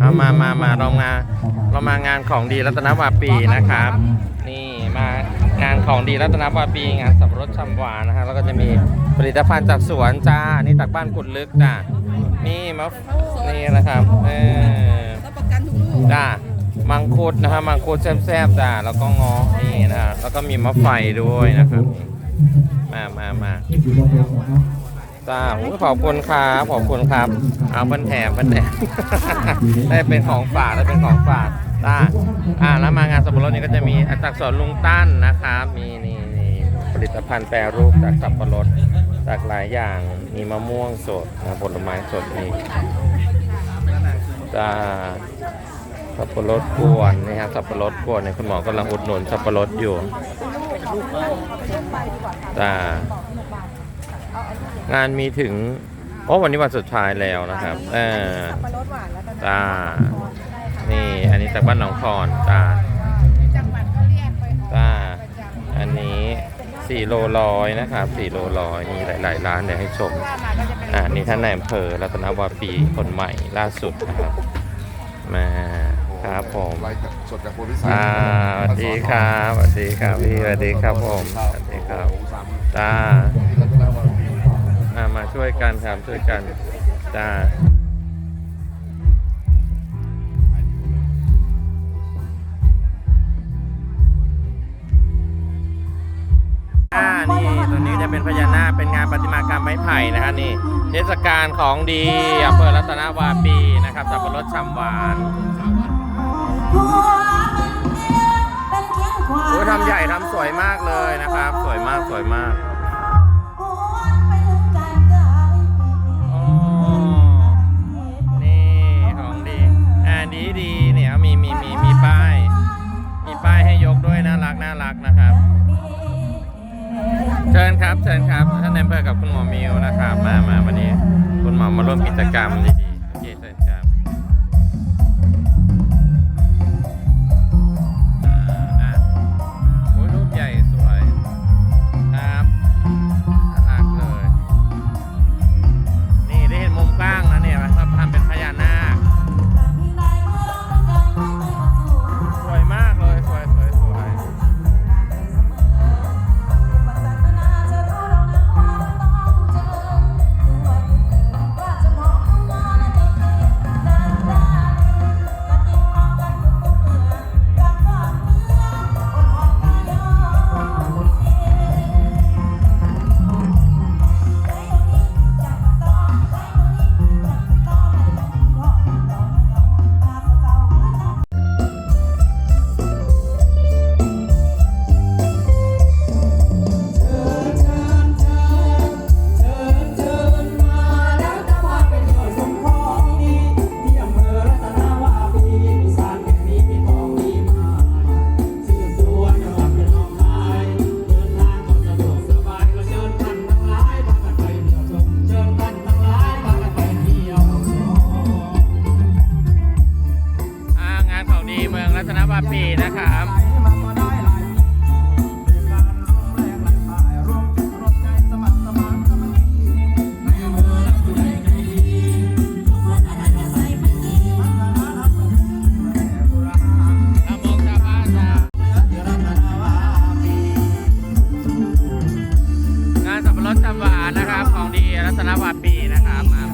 เอามามามาเรามาเรามางานของดีรัตนวาปีนะครับ นี่มางานของดีรัตนวาปีงานสับปะรดชำหวานนะฮะแล้วก็จะมีผลิตภัณฑ์จากสวนจ้านี่จากบ้านกุดลึกจ้านี่มะนี่นะครับเออจ้ามังคุดนะครับมังคุดแซ่บๆจ้าแล้วก็งอนี่นะฮะแล้วก็มีมะไฟด้วยนะครับมามามา จ้าโอ้ยขอบคุณครับขอบคุณครับเอาเพิ่นแถมเพิ่นแถมได้เป็นของฝากได้เป็นของฝากจ้าอ่าแล้วมางานสับปะรดนี่ก็จะมีจากสวนลุงตั้นนะครับมีนี่นี่ผลิตภัณฑ์แปรรูปจากสับปะรดจากหลายอย่างมีมะม่วงสดนะผลไม้สดนี่จ้าสับปะรดกวนนี่ฮะสับปะรดกวนเนี่ยคุณหมอกำลังอุดหนุนสับปะรดอยู่จ้า งานมีถึงโอ้วันนี้วันสุดท้ายแล้วนะครับเออปลารสหวานแล้วก็จ้านี่อันนี้จากบ้านหนองคอนจ้าจังหวัดก็เรียกไปออกจ้าประจำอันนี้4โลร้อยนะครับ4โลร้อยมีหลายๆร้านเดี๋ยวให้ชมว่ามาก็จะเป็นอ่านี่ท่านนายอำเภอรัตนวาปีคนใหม่ล่าสุดนะครับ มาครับผมไลฟ์จากสดจากโพลิสัยอ่าสวัสดีครับสวัสดีครับพี่สวัสดีครับผมสวัสดีครับจ้าอ่ามา ช่วยกันครับช่วยกันจ้าอ่านี่ตัวนี้จะเป็นพญานาคเป็นงานประติมากรรมไม้ไผ่นะครับนี่เทศกาลของดีอำเภอรัตนวาปีนะครับสับปะรดฉ่ำหวานโอ้ยทำใหญ่ทำสวยมากเลยนะครับ สวยมากสวยมาก น่ารักนะครับ เชิญครับเชิญครับท่านเอมเภอกับคุณหมอมิวนะครับ มามาวันนี้ คุณหมอมาร่วมกิจกรรมดีๆ ปีนะครับตามองานจ้างานสับปะรดจำหวานนะครับ ของดีรัตนวาปีนะครับ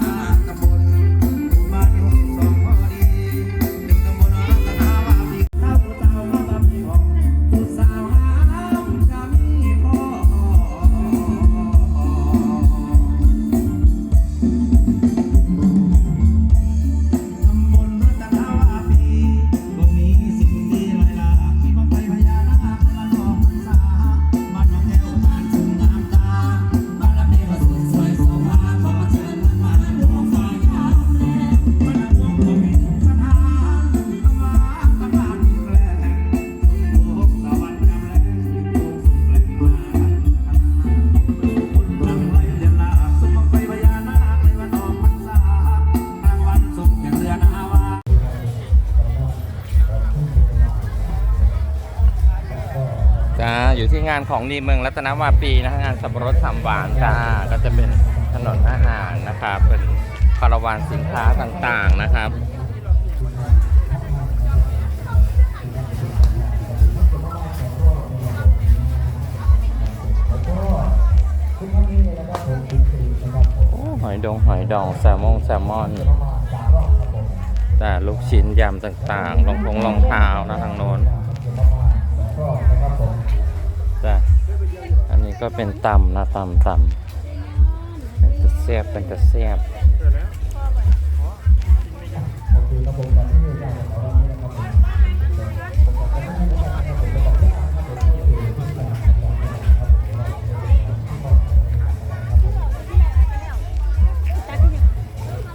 จ้าอยู่ที่งานของดีเมืองรัตนวาปีนะงานสับปะรดสำหวานจ้าก็จะเป็นถนนอาหารนะครับเป็นคาราวานสินค้าต่างๆนะครับหอยดองหอยดองแซลมอนแซลมอนแต่ลูกชิ้นยำต่างๆรองทงรองเท้านะทางโน้น ก็เป็นตำนะตำตำเป็นตะเสียบเป็นตะเสียบ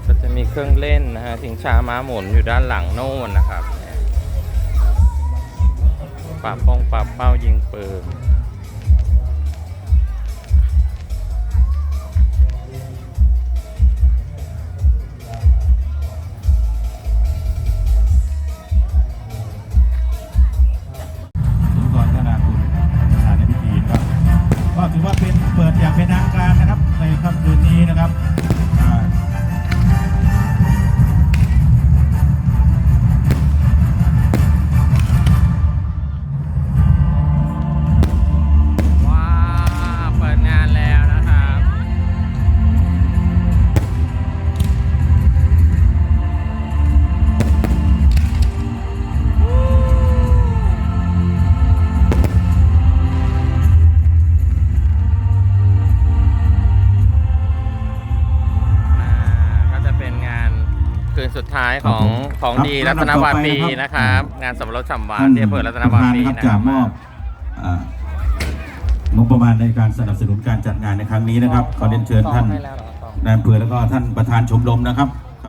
ก็จะมีเครื่องเล่นนะฮะชิงช้าม้าหมุนอยู่ด้านหลังโน่นนะครับปราบป้องปราบเป้ายิงปืน ครับ ท้ายของของดีรัตนวาปีนะครับ งานสมรสสัมวานที่อำเภอรัตนวาปีท่นะจะมอบอ่างบประมาณในการสนับสนุนการจัดงานในครั้งนี้นะครับขอเรียนเชิญท่านให้แล้วเหรอนายอำเภอแล้วก็ท่านประธานชมรมนะครับ